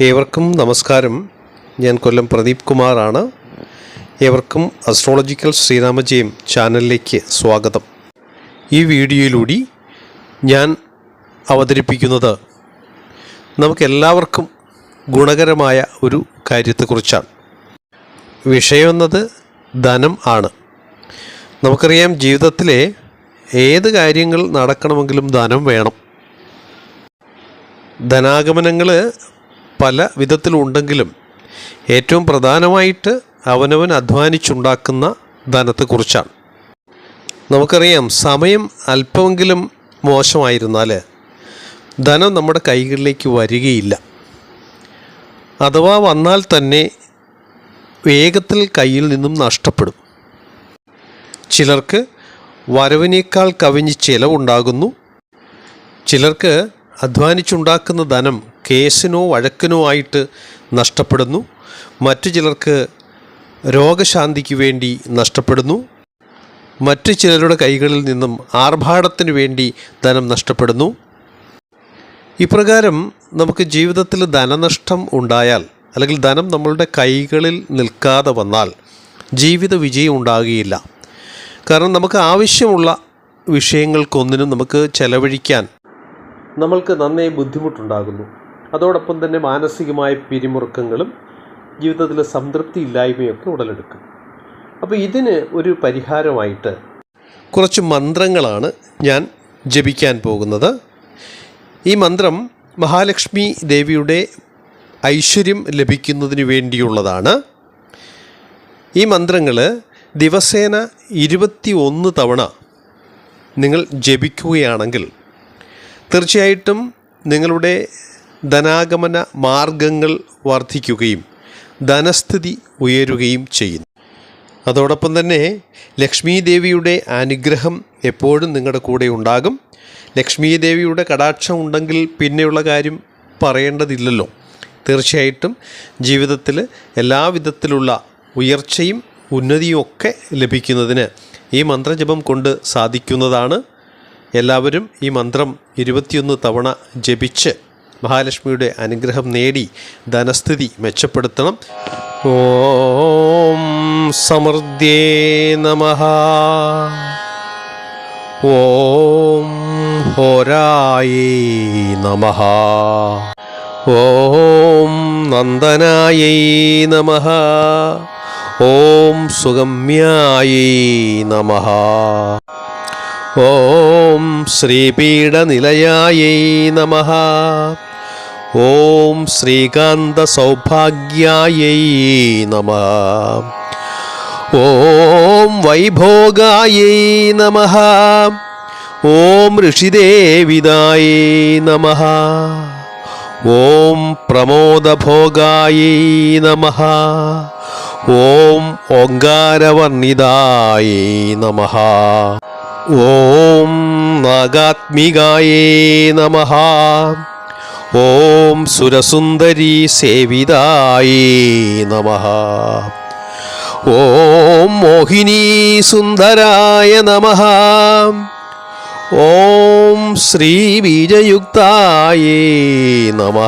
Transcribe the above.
ഏവർക്കും നമസ്കാരം. ഞാൻ കൊല്ലം പ്രദീപ് കുമാറാണ്. ഏവർക്കും അസ്ട്രോളജിക്കൽ ശ്രീരാമജയം ചാനലിലേക്ക് സ്വാഗതം. ഈ വീഡിയോയിലൂടെ ഞാൻ അവതരിപ്പിക്കുന്നത് നമുക്കെല്ലാവർക്കും ഗുണകരമായ ഒരു കാര്യത്തെക്കുറിച്ചാണ്. വിഷയം എന്നത് ധനം ആണ്. നമുക്കറിയാം ജീവിതത്തിലെ ഏത് കാര്യങ്ങൾ നടക്കണമെങ്കിലും ധനം വേണം. ധനാഗമനങ്ങൾ പല വിധത്തിലുണ്ടെങ്കിലും ഏറ്റവും പ്രധാനമായിട്ട് അവനവൻ അധ്വാനിച്ചുണ്ടാക്കുന്ന ധനത്തെക്കുറിച്ചാണ്. നമുക്കറിയാം സമയം അല്പമെങ്കിലും മോശമായിരുന്നാൽ ധനം നമ്മുടെ കൈകളിലേക്ക് വരികയില്ല. അഥവാ വന്നാൽ തന്നെ വേഗത്തിൽ കയ്യിൽ നിന്നും നഷ്ടപ്പെടും. ചിലർക്ക് വരവിനേക്കാൾ കവിഞ്ഞ് ചിലവുണ്ടാകുന്നു. ചിലർക്ക് അധ്വാനിച്ചുണ്ടാക്കുന്ന ധനം കേസിനോ വഴക്കിനോ ആയിട്ട് നഷ്ടപ്പെടുന്നു. മറ്റു ചിലർക്ക് രോഗശാന്തിക്ക് വേണ്ടി നഷ്ടപ്പെടുന്നു. മറ്റു ചിലരുടെ കൈകളിൽ നിന്നും ആർഭാടത്തിന് വേണ്ടി ധനം നഷ്ടപ്പെടുന്നു. ഇപ്രകാരം നമുക്ക് ജീവിതത്തിൽ ധനനഷ്ടം ഉണ്ടായാൽ അല്ലെങ്കിൽ ധനം നമ്മളുടെ കൈകളിൽ നിൽക്കാതെ വന്നാൽ ജീവിത വിജയം ഉണ്ടാകുകയില്ല. കാരണം നമുക്ക് ആവശ്യമുള്ള വിഷയങ്ങൾക്കൊന്നിനും നമുക്ക് ചെലവഴിക്കാൻ നമ്മൾക്ക് നന്നേ ബുദ്ധിമുട്ടുണ്ടാകുന്നു. അതോടൊപ്പം തന്നെ മാനസികമായ പിരിമുറുക്കങ്ങളും ജീവിതത്തിലെ സംതൃപ്തി ഇല്ലായ്മയൊക്കെ ഉടലെടുക്കും. അപ്പോൾ ഇതിന് ഒരു പരിഹാരമായിട്ട് കുറച്ച് മന്ത്രങ്ങളാണ് ഞാൻ ജപിക്കാൻ പോകുന്നത്. ഈ മന്ത്രം മഹാലക്ഷ്മി ദേവിയുടെ ഐശ്വര്യം ലഭിക്കുന്നതിന് വേണ്ടിയുള്ളതാണ്. ഈ മന്ത്രങ്ങൾ ദിവസേന ഇരുപത്തി ഒന്ന് തവണ നിങ്ങൾ ജപിക്കുകയാണെങ്കിൽ തീർച്ചയായിട്ടും നിങ്ങളുടെ ധനാഗമന മാർഗങ്ങൾ വർദ്ധിക്കുകയും ധനസ്ഥിതി ഉയരുകയും ചെയ്യുന്നു. അതോടൊപ്പം തന്നെ ലക്ഷ്മി ദേവിയുടെ അനുഗ്രഹം എപ്പോഴും നിങ്ങളുടെ കൂടെ ഉണ്ടാകും. ലക്ഷ്മി ദേവിയുടെ കടാക്ഷം ഉണ്ടെങ്കിൽ പിന്നെയുള്ള കാര്യം പറയേണ്ടതില്ലല്ലോ. തീർച്ചയായിട്ടും ജീവിതത്തിൽ എല്ലാവിധത്തിലുള്ള ഉയർച്ചയും ഉന്നതിയും ഒക്കെ ലഭിക്കുന്നതിന് ഈ മന്ത്രജപം കൊണ്ട് സാധിക്കുന്നതാണ്. എല്ലാവരും ഈ മന്ത്രം ഇരുപത്തിയൊന്ന് തവണ ജപിച്ച് മഹാലക്ഷ്മിയുടെ അനുഗ്രഹം നേടി ധനസ്ഥിതി മെച്ചപ്പെടുത്തണം. ഓം സമൃദ്ധേ നമ. ഓം ഹോരായേ നമ. ഓം നന്ദനായൈ നമ. ഓം സുഗമ്യായേ നമ. ഓം ശ്രീപീഠനിലയായൈ നമ. ഓം ശ്രീകാന്ത സൗഭാഗ്യായൈ നമ. ഓം വൈഭോഗായൈ നമ. ഓം ഋഷിദേവിതായി നമ. ഓം പ്രമോദഭോഗായൈ നമ. ഓം ഓങ്കാരവർണിതായി നമ. ഓം നാഗാത്മികായേ നമ. ഓം സുരസുന്ദരി സേവിതായി നമ. ഓം മോഹിനി സുന്ദരായ നമ. ഓം ശ്രീബീജയുക്തായേ നമ.